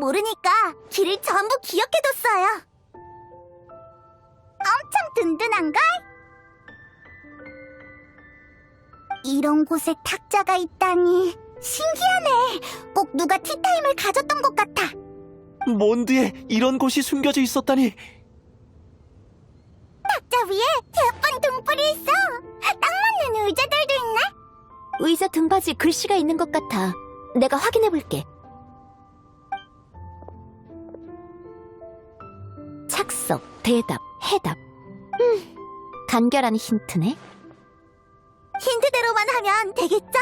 모르니까 길을 전부 기억해뒀어요. 엄청 든든한걸? 이런 곳에 탁자가 있다니 신기하네. 꼭 누가 티타임을 가졌던 것 같아. 몬드에 이런 곳이 숨겨져 있었다니. 탁자 위에 예쁜 등불이 있어. 딱 맞는 의자들도 있네. 의자 등받이 글씨가 있는 것 같아. 내가 확인해 볼게. 대답, 해답. 음, 간결한 힌트네. 힌트대로만 하면 되겠죠?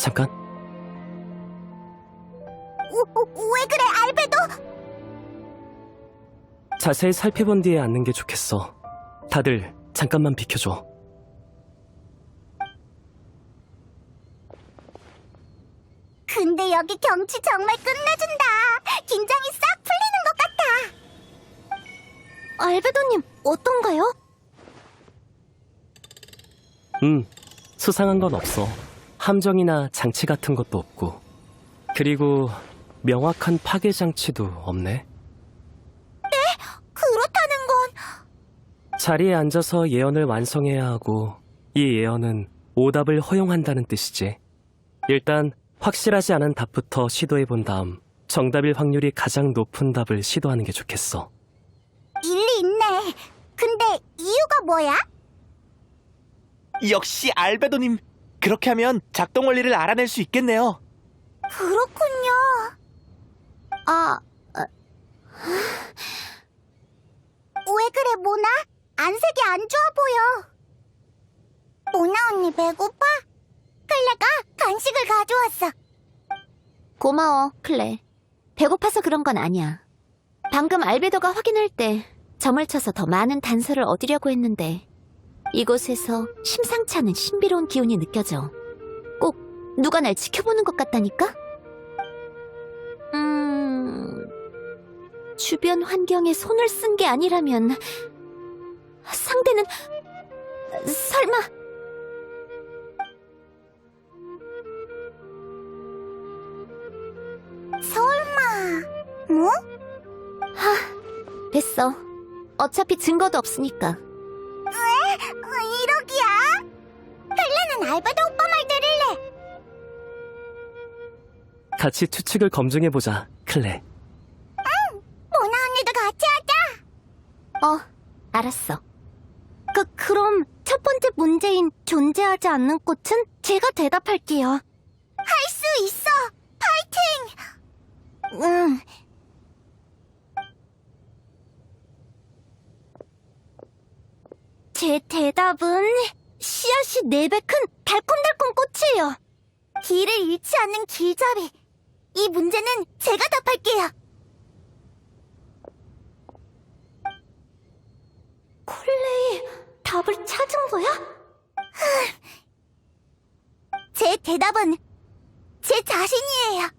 잠깐. 우, 우, 왜 그래, 알베도? 자세히 살펴본 뒤에 앉는 게 좋겠어. 다들 잠깐만 비켜줘. 근데 여기 경치 정말 끝내준다. 긴장이 싹 같아. 알베도님, 어떤가요? 음, 수상한 건 없어. 함정이나 장치 같은 것도 없고. 그리고 명확한 파괴 장치도 없네. 그렇다는 건 자리에 앉아서 예언을 완성해야 하고 이 예언은 오답을 허용한다는 뜻이지. 일단 확실하지 않은 답부터 시도해 본 다음 정답일 확률이 가장 높은 답을 시도하는 게 좋겠어. 뭐야? 역시 알베도님. 그렇게 하면 작동 원리를 알아낼 수 있겠네요. 그렇군요. 아, 왜 그래, 모나? 안색이 안 좋아 보여. 모나 언니 배고파? 클레가 간식을 가져왔어. 고마워, 클레. 배고파서 그런 건 아니야. 방금 알베도가 확인할 때 점을 쳐서 더 많은 단서를 얻으려고 했는데 이곳에서 심상치 않은 신비로운 기운이 느껴져. 꼭 누가 날 지켜보는 것 같다니까? 음... 주변 환경에 손을 쓴 게 아니라면 상대는 설마 설마, 뭐? 됐어. 어차피 증거도 없으니까. 어, 이러기야? 클레는 알베도 오빠 말 들을래. 같이 추측을 검증해 보자, 클레. 모나 언니도 같이 하자. 어, 알았어. 그, 그럼 첫 번째 문제인 존재하지 않는 꽃은 제가 대답할게요. 할 수 있어. 파이팅! 응. 제 대답은 씨앗이 네 배 큰 달콤달콤 꽃이에요. 길을 잃지 않는 길잡이. 이 문제는 제가 답할게요. 콜레이 답을 찾은 거야? 제 대답은 제 자신이에요.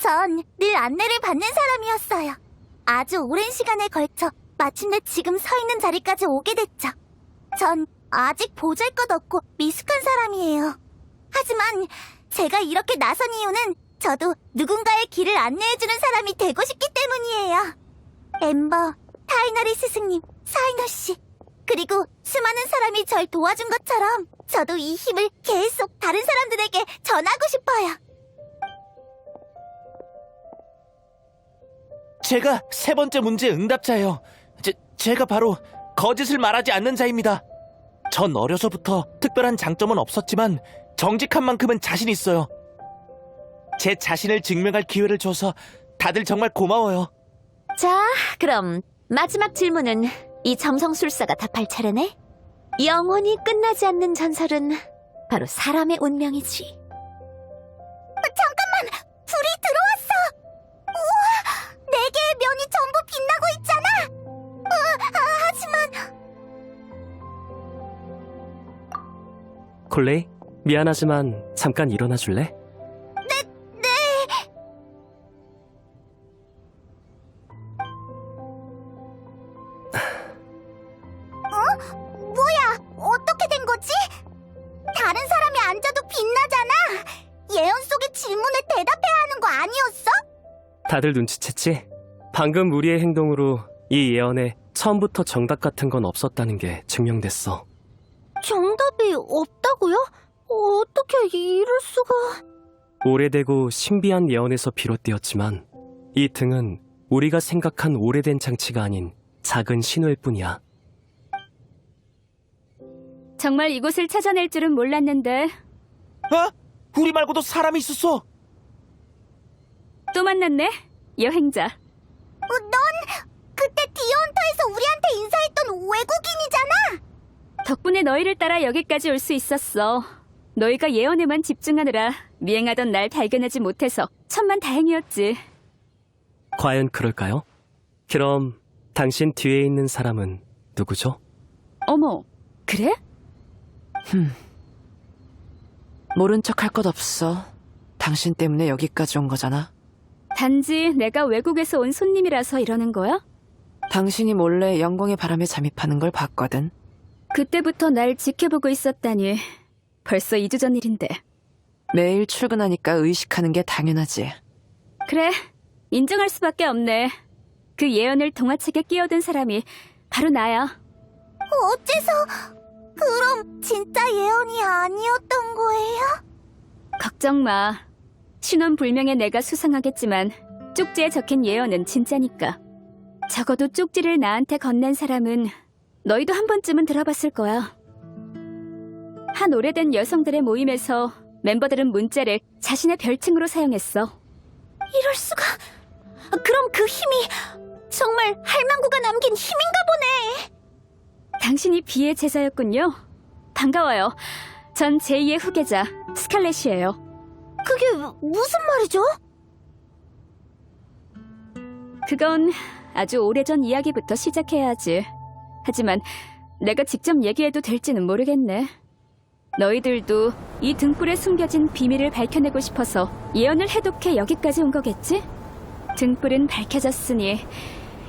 전 늘 안내를 받는 사람이었어요. 아주 오랜 시간에 걸쳐 마침내 지금 서 있는 자리까지 오게 됐죠. 전 아직 보잘 것 없고 미숙한 사람이에요. 하지만 제가 이렇게 나선 이유는 저도 누군가의 길을 안내해주는 사람이 되고 싶기 때문이에요. 엠버, 타이너리 스승님, 사이너 씨, 그리고 수많은 사람이 절 도와준 것처럼 저도 이 힘을 계속 다른 사람들에게 전하고 싶어요. 제가 세 번째 문제 응답자예요. 제, 제가 바로 거짓을 말하지 않는 자입니다. 전 어려서부터 특별한 장점은 없었지만 정직한 만큼은 자신 있어요. 제 자신을 증명할 기회를 줘서 다들 정말 고마워요. 자, 그럼 마지막 질문은 이 점성술사가 답할 차례네. 영원히 끝나지 않는 전설은 바로 사람의 운명이지. 콜레이, 미안하지만 잠깐 일어나 줄래? 뭐야? 어떻게 된 거지? 다른 사람이 앉아도 빛나잖아! 예언 속의 질문에 대답해야 하는 거 아니었어? 다들 눈치챘지? 방금 우리의 행동으로 이 예언에 처음부터 정답 같은 건 없었다는 게 증명됐어. 정답이 없다고요? 어떻게 이럴 수가... 오래되고 신비한 예언에서 비롯되었지만 이 등은 우리가 생각한 오래된 장치가 아닌 작은 신호일 뿐이야. 정말 이곳을 찾아낼 줄은 몰랐는데 어? 우리 말고도 사람이 있었어. 또 만났네 여행자 어, 넌 그때 디언터에서 우리한테 인사했던 외국인이잖아! 덕분에 너희를 따라 여기까지 올 수 있었어 너희가 예언에만 집중하느라 미행하던 날 발견하지 못해서 천만 다행이었지 과연 그럴까요? 그럼 당신 뒤에 있는 사람은 누구죠? 어머 그래? 모른 척 할 것 없어. 당신 때문에 여기까지 온 거잖아. 단지 내가 외국에서 온 손님이라서 이러는 거야? 당신이 몰래 영광의 바람에 잠입하는 걸 봤거든. 그때부터 날 지켜보고 있었다니 벌써 2주 전 일인데 매일 출근하니까 의식하는 게 당연하지. 그래 인정할 수밖에 없네 그 예언을 동화책에 끼어든 사람이 바로 나야 어째서... 그럼 진짜 예언이 아니었던 거예요? 걱정 마. 신원 불명의 내가 수상하겠지만 쪽지에 적힌 예언은 진짜니까. 적어도 쪽지를 나한테 건넨 사람은 너희도 한 번쯤은 들어봤을 거야. 한 오래된 여성들의 모임에서 멤버들은 문자를 자신의 별칭으로 사용했어. 이럴 수가... 그럼 그 힘이 정말 할망구가 남긴 힘인가 보네! 당신이 비의 제자였군요. 반가워요. 전 제2의 후계자 스칼렛이에요. 그게 무슨 말이죠? 그건 아주 오래전 이야기부터 시작해야지. 하지만 내가 직접 얘기해도 될지는 모르겠네. 너희들도 이 등불에 숨겨진 비밀을 밝혀내고 싶어서 예언을 해독해 여기까지 온 거겠지? 등불은 밝혀졌으니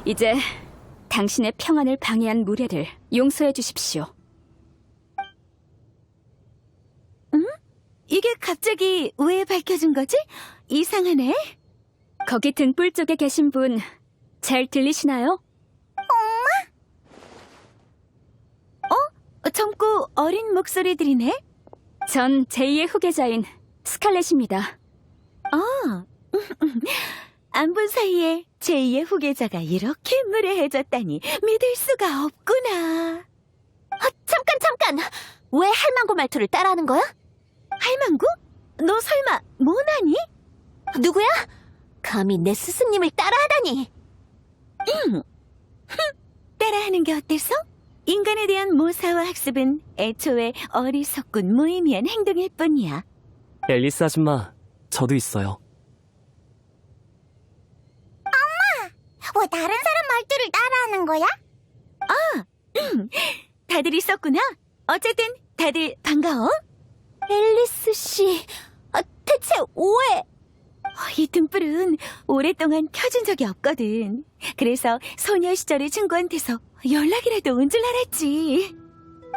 이제 당신의 평안을 방해한 무례를 용서해 주십시오. 이게 갑자기 왜 밝혀진 거지? 이상하네. 거기 등불 쪽에 계신 분 잘 들리시나요? 젊고 어린 목소리들이네. 전 제2의 후계자인 스칼렛입니다. 아, 안 본 사이에 제2의 후계자가 이렇게 무례해졌다니 믿을 수가 없구나. 아, 잠깐, 잠깐! 왜 할망구 말투를 따라하는 거야? 할망구? 너 설마 모나니? 누구야? 감히 내 스승님을 따라하다니! 따라하는 게 어때서? 인간에 대한 모사와 학습은 애초에 어리석군 무의미한 행동일 뿐이야. 앨리스 아줌마, 저도 있어요. 왜 다른 사람 말투를 따라하는 거야? 아, 다들 있었구나. 어쨌든 다들 반가워. 앨리스 씨, 아, 대체 왜? 어, 이 등불은 오랫동안 켜진 적이 없거든. 그래서 소녀 시절의 친구한테서 연락이라도 온 줄 알았지.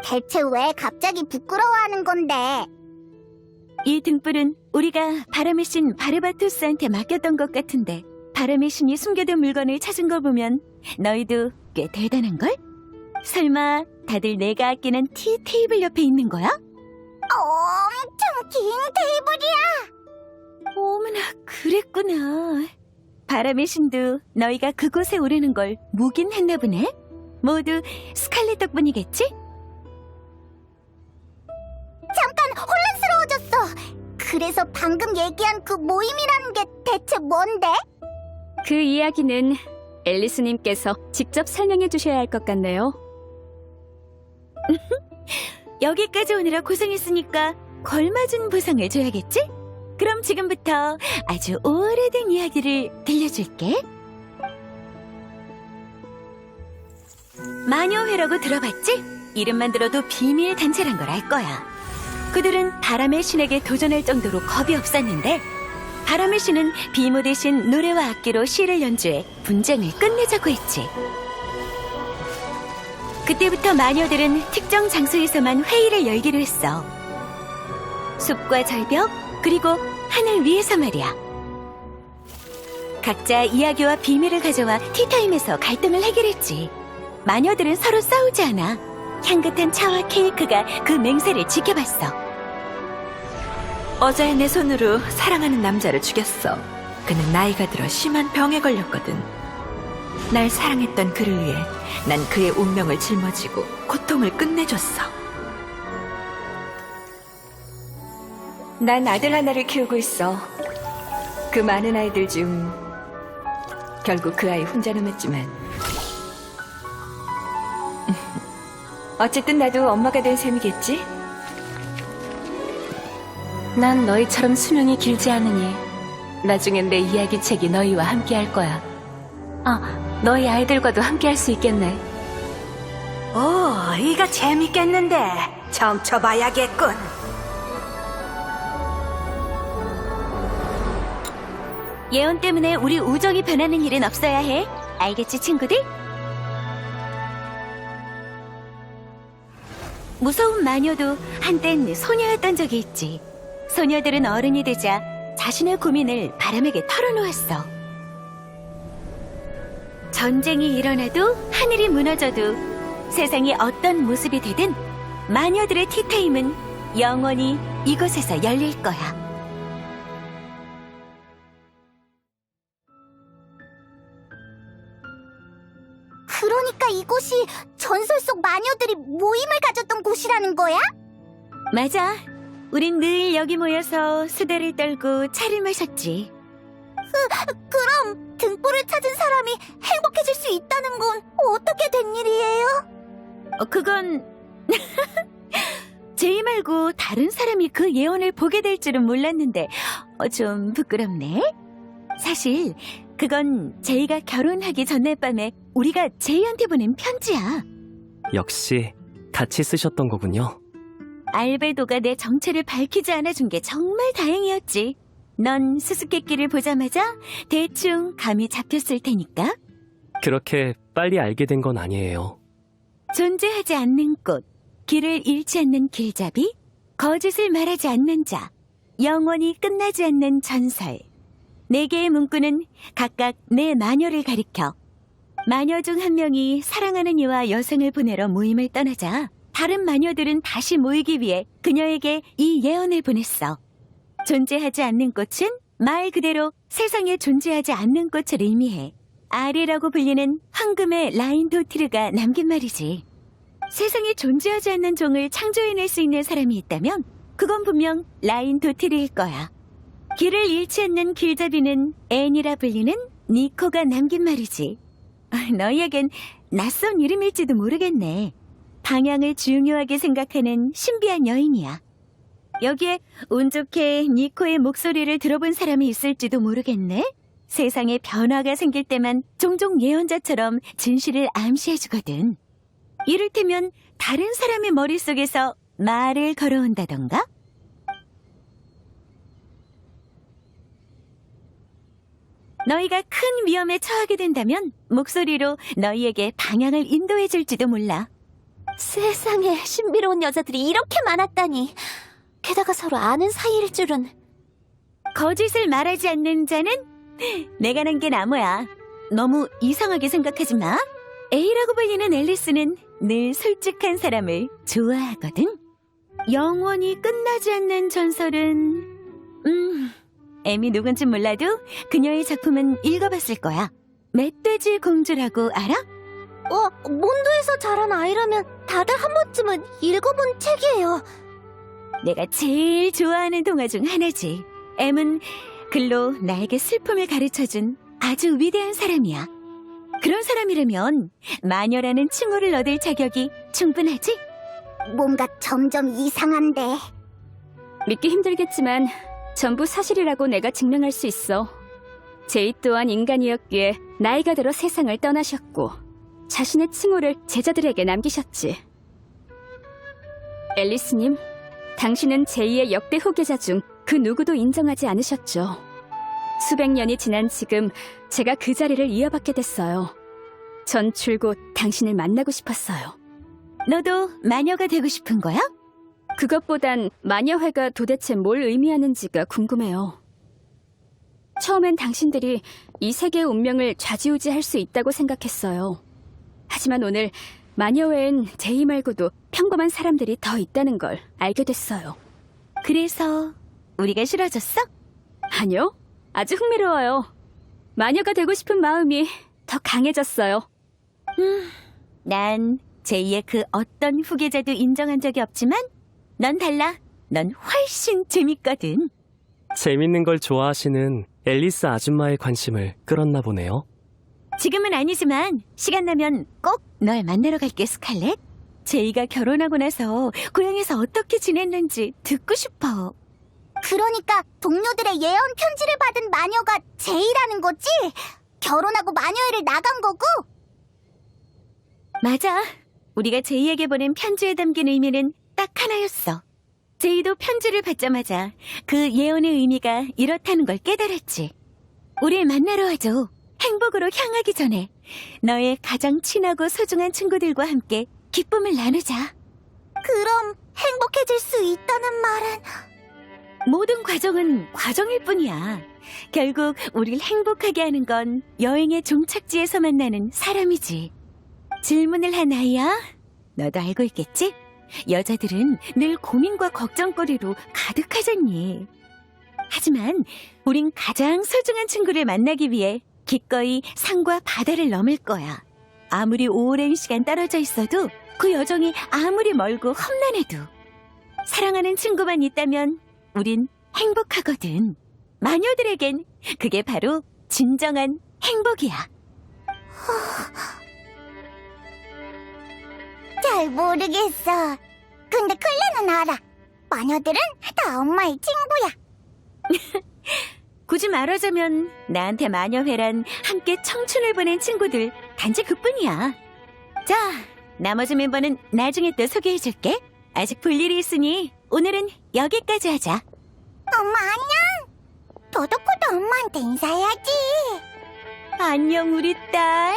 대체 왜 갑자기 부끄러워하는 건데? 이 등불은 우리가 바람의 신 바르바토스한테 맡겼던 것 같은데 바람의 신이 숨겨둔 물건을 찾은 거 보면 너희도 꽤 대단한걸? 설마 다들 내가 아끼는 티 테이블 옆에 있는 거야? 엄청 긴 테이블이야! 어머나 그랬구나 바람의 신도 너희가 그곳에 오르는 걸 묵인했나 보네 모두 스칼렛 덕분이겠지? 잠깐 혼란스러워졌어. 그래서 방금 얘기한 그 모임이라는 게 대체 뭔데? 그 이야기는 앨리스님께서 직접 설명해 주셔야 할 것 같네요. 여기까지 오느라 고생했으니까 걸맞은 보상을 줘야겠지? 그럼 지금부터 아주 오래된 이야기를 들려줄게. 마녀회라고 들어봤지? 이름만 들어도 비밀 단체란 걸 알 거야. 그들은 바람의 신에게 도전할 정도로 겁이 없었는데 바람의 신은 비모 대신 노래와 악기로 시를 연주해 분쟁을 끝내자고 했지. 그때부터 마녀들은 특정 장소에서만 회의를 열기로 했어. 숲과 절벽, 그리고 하늘 위에서 말이야. 각자 이야기와 비밀을 가져와 티타임에서 갈등을 해결했지. 마녀들은 서로 싸우지 않아. 향긋한 차와 케이크가 그 맹세를 지켜봤어. 어제 내 손으로 사랑하는 남자를 죽였어. 그는 나이가 들어 심한 병에 걸렸거든. 날 사랑했던 그를 위해 난 그의 운명을 짊어지고 고통을 끝내줬어. 난 아들 하나를 키우고 있어. 그 많은 아이들 중 결국 그 아이 혼자 남았지만 어쨌든 나도 엄마가 된 셈이겠지? 난 너희처럼 수명이 길지 않으니 나중엔 내 이야기 책이 너희와 함께 할 거야. 아, 너희 아이들과도 함께 할 수 있겠네. 오, 이거 재밌겠는데. 처음 쳐봐야겠군. 예언 때문에 우리 우정이 변하는 일은 없어야 해. 알겠지, 친구들? 무서운 마녀도 한땐 소녀였던 적이 있지. 소녀들은 어른이 되자 자신의 고민을 바람에게 털어놓았어. 전쟁이 일어나도 하늘이 무너져도 세상이 어떤 모습이 되든 마녀들의 티타임은 영원히 이곳에서 열릴 거야. 그러니까 이곳이 전설 속 마녀들이 모임을 가졌던 곳이라는 거야? 맞아. 우린 늘 여기 모여서 수다를 떨고 차를 마셨지. 그럼 등불을 찾은 사람이 행복해질 수 있다는 건 어떻게 된 일이에요? 어, 그건 제이 말고 다른 사람이 그 예언을 보게 될 줄은 몰랐는데 어, 좀 부끄럽네. 사실 그건 제이가 결혼하기 전날 밤에 우리가 제이한테 보낸 편지야. 역시 같이 쓰셨던 거군요. 알베도가 내 정체를 밝히지 않아준 게 정말 다행이었지. 넌 수수께끼를 보자마자 대충 감이 잡혔을 테니까. 그렇게 빨리 알게 된 건 아니에요. 존재하지 않는 꽃, 길을 잃지 않는 길잡이, 거짓을 말하지 않는 자, 영원히 끝나지 않는 전설. 네 개의 문구는 각각 내 마녀를 가리켜. 마녀 중 한 명이 사랑하는 이와 여성을 보내러 모임을 떠나자 다른 마녀들은 다시 모이기 위해 그녀에게 이 예언을 보냈어. 존재하지 않는 꽃은 말 그대로 세상에 존재하지 않는 꽃을 의미해. 아리라고 불리는 황금의 라인 도티르가 남긴 말이지. 세상에 존재하지 않는 종을 창조해낼 수 있는 사람이 있다면 그건 분명 라인 도티르일 거야. 길을 잃지 않는 길잡이는 앤이라 불리는 니코가 남긴 말이지. 아, 너희에겐 낯선 이름일지도 모르겠네. 방향을 중요하게 생각하는 신비한 여인이야. 여기에 운 좋게 니코의 목소리를 들어본 사람이 있을지도 모르겠네. 세상에 변화가 생길 때만 종종 예언자처럼 진실을 암시해주거든. 이를테면 다른 사람의 머릿속에서 말을 걸어온다던가? 너희가 큰 위험에 처하게 된다면 목소리로 너희에게 방향을 인도해 줄지도 몰라. 세상에 신비로운 여자들이 이렇게 많았다니. 게다가 서로 아는 사이일 줄은. 거짓을 말하지 않는 자는 내가 난 게 나무야. 너무 이상하게 생각하지 마. A라고 불리는 앨리스는 늘 솔직한 사람을 좋아하거든. 영원히 끝나지 않는 전설은 음, M이 누군지 몰라도 그녀의 작품은 읽어봤을 거야. 멧돼지 공주라고 알아? 어, 몬드에서 자란 아이라면 다들 한 번쯤은 읽어본 책이에요. 내가 제일 좋아하는 동화 중 하나지. M은 글로 나에게 슬픔을 가르쳐준 아주 위대한 사람이야. 그런 사람이라면 마녀라는 칭호를 얻을 자격이 충분하지? 뭔가 점점 이상한데. 믿기 힘들겠지만 전부 사실이라고 내가 증명할 수 있어. 제이 또한 인간이었기에 나이가 들어 세상을 떠나셨고 자신의 칭호를 제자들에게 남기셨지. 앨리스님, 당신은 제이의 역대 후계자 중 그 누구도 인정하지 않으셨죠. 수백 년이 지난 지금 제가 그 자리를 이어받게 됐어요. 전 줄곧 당신을 만나고 싶었어요. 너도 마녀가 되고 싶은 거야? 그것보단 마녀회가 도대체 뭘 의미하는지가 궁금해요. 처음엔 당신들이 이 세계의 운명을 좌지우지할 수 있다고 생각했어요. 하지만 오늘 마녀 외엔 제이 말고도 평범한 사람들이 더 있다는 걸 알게 됐어요. 그래서 우리가 싫어졌어? 아니요, 아주 흥미로워요. 마녀가 되고 싶은 마음이 더 강해졌어요. 난 제이의 그 어떤 후계자도 인정한 적이 없지만 넌 달라. 넌 훨씬 재밌거든. 재밌는 걸 좋아하시는 앨리스 아줌마의 관심을 끌었나 보네요. 지금은 아니지만 시간 나면 꼭 널 만나러 갈게 스칼렛. 제이가 결혼하고 나서 고향에서 어떻게 지냈는지 듣고 싶어. 그러니까 동료들의 예언 편지를 받은 마녀가 제이라는 거지? 결혼하고 마녀회를 나간 거고? 맞아. 우리가 제이에게 보낸 편지에 담긴 의미는 딱 하나였어. 제이도 편지를 받자마자 그 예언의 의미가 이렇다는 걸 깨달았지. 우릴 만나러 와줘. 행복으로 향하기 전에 너의 가장 친하고 소중한 친구들과 함께 기쁨을 나누자. 그럼 행복해질 수 있다는 말은 모든 과정은 과정일 뿐이야. 결국 우릴 행복하게 하는 건 여행의 종착지에서 만나는 사람이지. 질문을 한 아이야? 너도 알고 있겠지? 여자들은 늘 고민과 걱정거리로 가득하잖니. 하지만 우린 가장 소중한 친구를 만나기 위해 기꺼이 산과 바다를 넘을 거야. 아무리 오랜 시간 떨어져 있어도 그 여정이 아무리 멀고 험난해도 사랑하는 친구만 있다면 우린 행복하거든. 마녀들에겐 그게 바로 진정한 행복이야. 잘 모르겠어. 근데 클레는 알아. 마녀들은 다 엄마의 친구야. 굳이 말하자면 나한테 마녀회란 함께 청춘을 보낸 친구들 단지 그뿐이야. 자, 나머지 멤버는 나중에 또 소개해줄게. 아직 볼 일이 있으니 오늘은 여기까지 하자. 엄마 안녕. 도도코도 엄마한테 인사해야지. 안녕 우리 딸.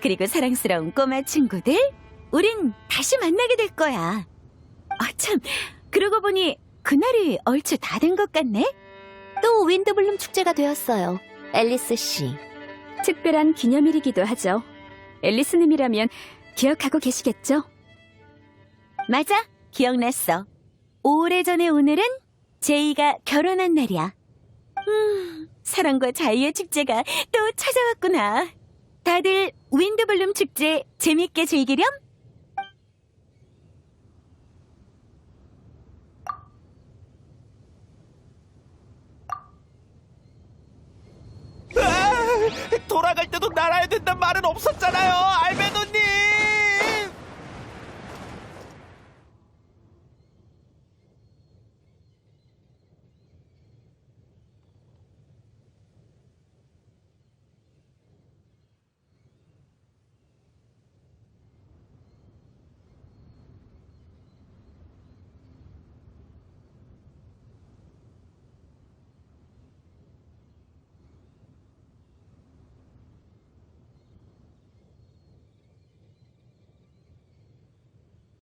그리고 사랑스러운 꼬마 친구들. 우린 다시 만나게 될 거야. 아 참, 그러고 보니 그날이 얼추 다 된 것 같네. 또 윈드블룸 축제가 되었어요. 앨리스 씨. 특별한 기념일이기도 하죠. 앨리스님이라면 기억하고 계시겠죠? 맞아, 기억났어. 오래전의 오늘은 제이가 결혼한 날이야. 음, 사랑과 자유의 축제가 또 찾아왔구나. 다들 윈드블룸 축제 재밌게 즐기렴? 돌아갈 때도 날아야 된단 말은 없었잖아요.